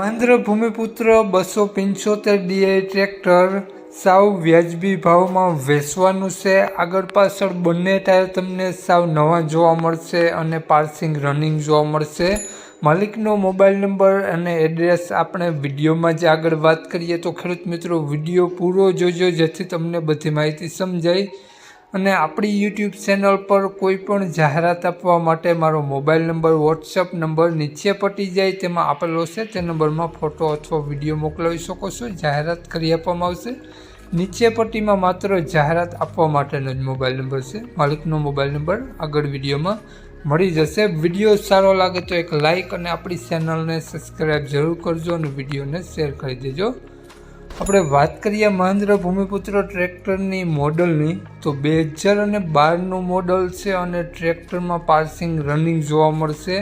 મહેન્દ્ર ભૂમિપુત્ર બસો પંચોતેર D I tractor સાવ વ્યાજબી ભાવમાં વેચવાનું છે. આગળ પાછળ બંને ટાયર તમને સાવ નવા જોવા મળશે અને પાર્સિંગ રનિંગ જોવા મળશે. માલિકનો મોબાઈલ નંબર અને એડ્રેસ આપણે વિડીયોમાં જ આગળ વાત કરીએ તો ખેડૂત મિત્રો, વીડિયો પૂરો જોજો જેથી તમને બધી માહિતી સમજાય. અને આપણી યુટ્યુબ ચેનલ પર કોઈ પણ જાહેરાત આપવા માટે મારો મોબાઈલ નંબર વોટ્સઅપ નંબર નીચે પટી જાય તેમાં આપેલો છે. તે નંબરમાં ફોટો અથવા વીડિયો મોકલાવી શકો છો. જાહેરાત કરી આપવામાં આવશે. નીચે પટ્ટીમાં માત્ર જાહેરાત આપવા માટેનો જ મોબાઈલ નંબર છે. માલિકનો મોબાઈલ નંબર આગળ વિડીયોમાં મળી જશે. વીડિયો સારો લાગે તો એક લાઇક અને આપણી ચેનલને સબસ્ક્રાઈબ જરૂર કરજો અને વિડીયોને શેર કરી દેજો. આપણે વાત કરીએ મહેન્દ્ર ભૂમિપુત્ર ટ્રેક્ટરની મોડલની, તો બે હજાર અને બારનું મોડલ છે અને ટ્રેક્ટરમાં પાર્સિંગ રનિંગ જોવા મળશે.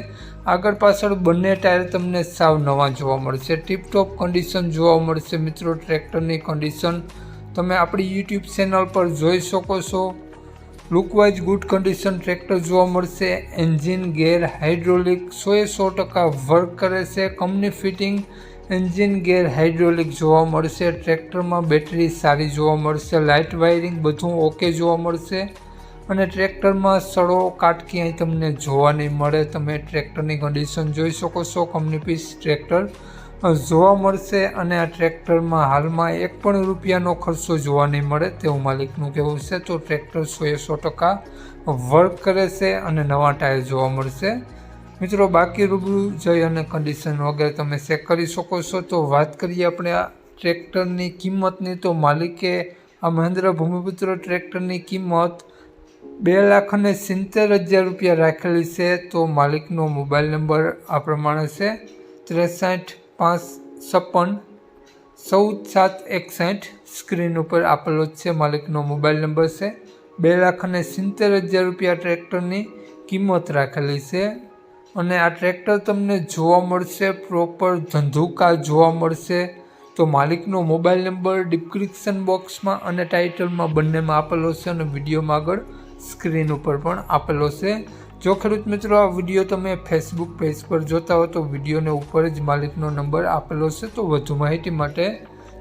આગળ પાછળ બંને ટાયર તમને સાવ નવા જોવા મળશે. ટીપટોપ કન્ડિશન જોવા મળશે મિત્રો ટ્રેક્ટરની કન્ડિશન તમે આપણી યુટ્યુબ ચેનલ પર જોઈ શકો છો. લુકવાઇઝ ગુડ કન્ડિશન ટ્રેક્ટર જોવા મળશે. એન્જિન ગેર હાઇડ્રોલિક સોએ સો ટકા વર્ક કરે છે. Company fitting engine gear hydraulic જોવા મળશે, ટ્રેક્ટરમાં બેટરી સારી જોવા મળશે, લાઇટ વાયરિંગ બધું ઓકે જોવા મળશે અને ટ્રેક્ટરમાં સડો કાટકી અહીં તમને જોવા નહીં મળે. તમે ટ્રેક્ટરની કન્ડિશન જોઈ શકો છો કંપની પીસ ટ્રેક્ટર જોવા મળશે અને આ ટ્રેક્ટરમાં હાલમાં એક પણ રૂપિયાનો ખર્ચો જોવા નહીં મળે તેવું માલિકનું કહેવું છે. તો ટ્રેક્ટર સોએ સો ટકા વર્ક કરે છે અને નવા ટાયર જોવા મળશે. મિત્રો, બાકી રૂબરૂ જઈ અને કન્ડિશન વગેરે તમે ચેક કરી શકો છો. તો વાત કરીએ આપણે આ ટ્રેક્ટરની કિંમતની. તો માલિકે આ મહેન્દ્ર ભૂમિપુત્ર ટ્રેક્ટરની કિંમત બે લાખ અને સિત્તેર હજાર રૂપિયા રાખેલી છે. તો માલિકનો મોબાઈલ નંબર આ પ્રમાણે છે. ત્રેસઠ પાંચ છપ્પન ચૌદ સાત એકસઠ. સ્ક્રીન ઉપર આપેલો જ છે માલિકનો મોબાઈલ નંબર છે. બે લાખ અને સિત્તેર હજાર રૂપિયા ટ્રેક્ટરની કિંમત રાખેલી છે. અને આ ટ્રેક્ટર તમને જોવા મળશે પ્રોપર ધંધુકા જોવા મળશે. તો માલિકનો મોબાઈલ નંબર ડિસ્ક્રિપ્શન બોક્સમાં અને ટાઇટલમાં બંનેમાં આપેલો છે અને વિડીયોમાં આગળ સ્ક્રીન ઉપર પણ આપેલો છે જો ખેડૂત મિત્રો આ વીડિયો તમે ફેસબુક પેજ પર જોતા હો તો વિડીયોને ઉપર જ માલિકનો નંબર આપેલો છે તો વધુ માહિતી માટે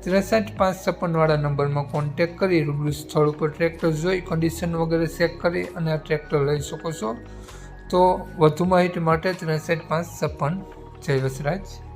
ત્રેસઠ પાંચ છપ્પનવાળા નંબરમાં કોન્ટેક કરી રૂબરૂ સ્થળ ઉપર ટ્રેક્ટર જોઈ કન્ડિશન વગેરે ચેક કરી અને આ ટ્રેક્ટર લઈ શકો છો. તો વધુ માહિતી માટે ત્રેસઠ પાંચ છપ્પન જય વસરાજ.